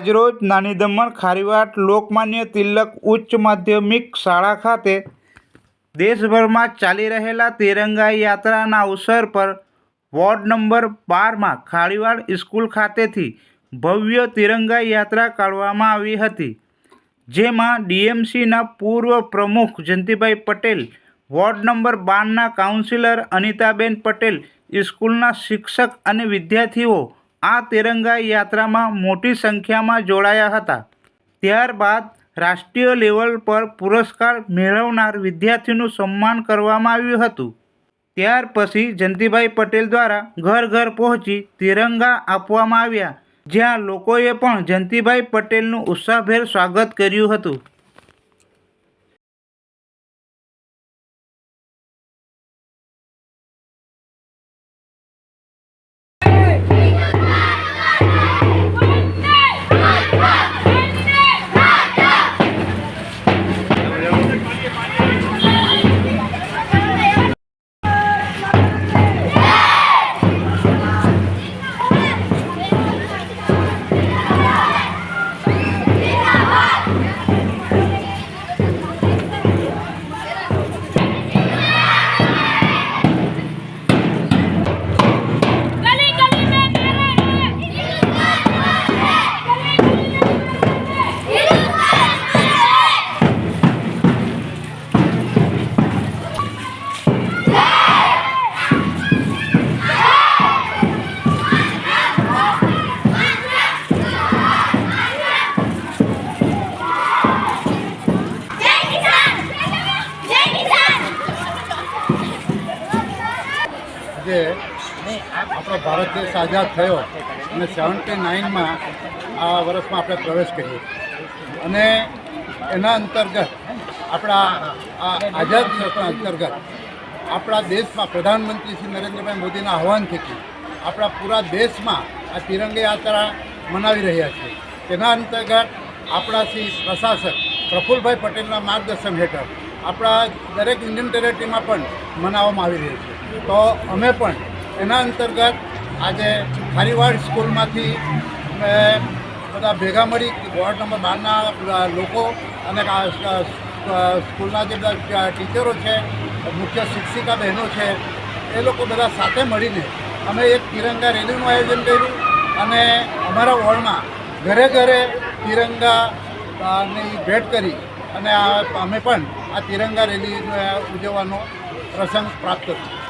આજરોજ નાની દમણ ખારીવાટ લોકમાન્ય તિલક ઉચ્ચ માધ્યમિક શાળા ખાતે દેશભરમાં ચાલી રહેલા તિરંગા યાત્રાના અવસર પર વોર્ડ નંબર બારમાં ખારીવાડ સ્કૂલ ખાતેથી ભવ્ય તિરંગા યાત્રા કાઢવામાં આવી હતી, જેમાં ડીએમસીના પૂર્વ પ્રમુખ જયંતિભાઈ પટેલ, વોર્ડ નંબર બારના કાઉન્સિલર અનિતાબેન પટેલ, સ્કૂલના શિક્ષક અને વિદ્યાર્થીઓ આ તિરંગા યાત્રામાં મોટી સંખ્યામાં જોડાયા હતા. ત્યારબાદ રાષ્ટ્રીય લેવલ પર પુરસ્કાર મેળવનાર વિદ્યાર્થીનું સન્માન કરવામાં આવ્યું હતું. ત્યાર પછી જયંતિભાઈ પટેલ દ્વારા ઘર ઘર પહોંચી તિરંગા આપવામાં આવ્યા, જ્યાં લોકોએ પણ જયંતિભાઈ પટેલનું ઉત્સાહભેર સ્વાગત કર્યું હતું. જે આપણો ભારત દેશ આઝાદ થયો અને સેવન્ટી નાઇનમાં આ વર્ષમાં આપણે પ્રવેશ કરીએ. અને એના અંતર્ગત આપણા આ આઝાદ દિવસના અંતર્ગત આપણા દેશમાં પ્રધાનમંત્રી શ્રી નરેન્દ્રભાઈ મોદીના આહવાનથી આપણા પૂરા દેશમાં આ તિરંગી યાત્રા મનાવી રહ્યા છે. તેના અંતર્ગત આપણા શ્રી પ્રશાસક પ્રફુલભાઈ પટેલના માર્ગદર્શન હેઠળ આપણા દરેક ઇન્ડિયન ટેરેટરીમાં પણ મનાવવામાં આવી રહ્યું છે. તો અમે પણ એના અંતર્ગત આજે ખારીવાડ સ્કૂલમાંથી બધા ભેગા મળી વોર્ડ નંબર બારના લોકો અને સ્કૂલના જે બધા ટીચરો છે, મુખ્ય શિક્ષિકા બહેનો છે, એ લોકો બધા સાથે મળીને અમે એક તિરંગા રેલીનું આયોજન કર્યું અને અમારા વોર્ડમાં ઘરે ઘરે તિરંગાની ભેટ કરી અને અમે પણ આ તિરંગા રેલી ઉજવવાનો પ્રસંગ પ્રાપ્ત થયો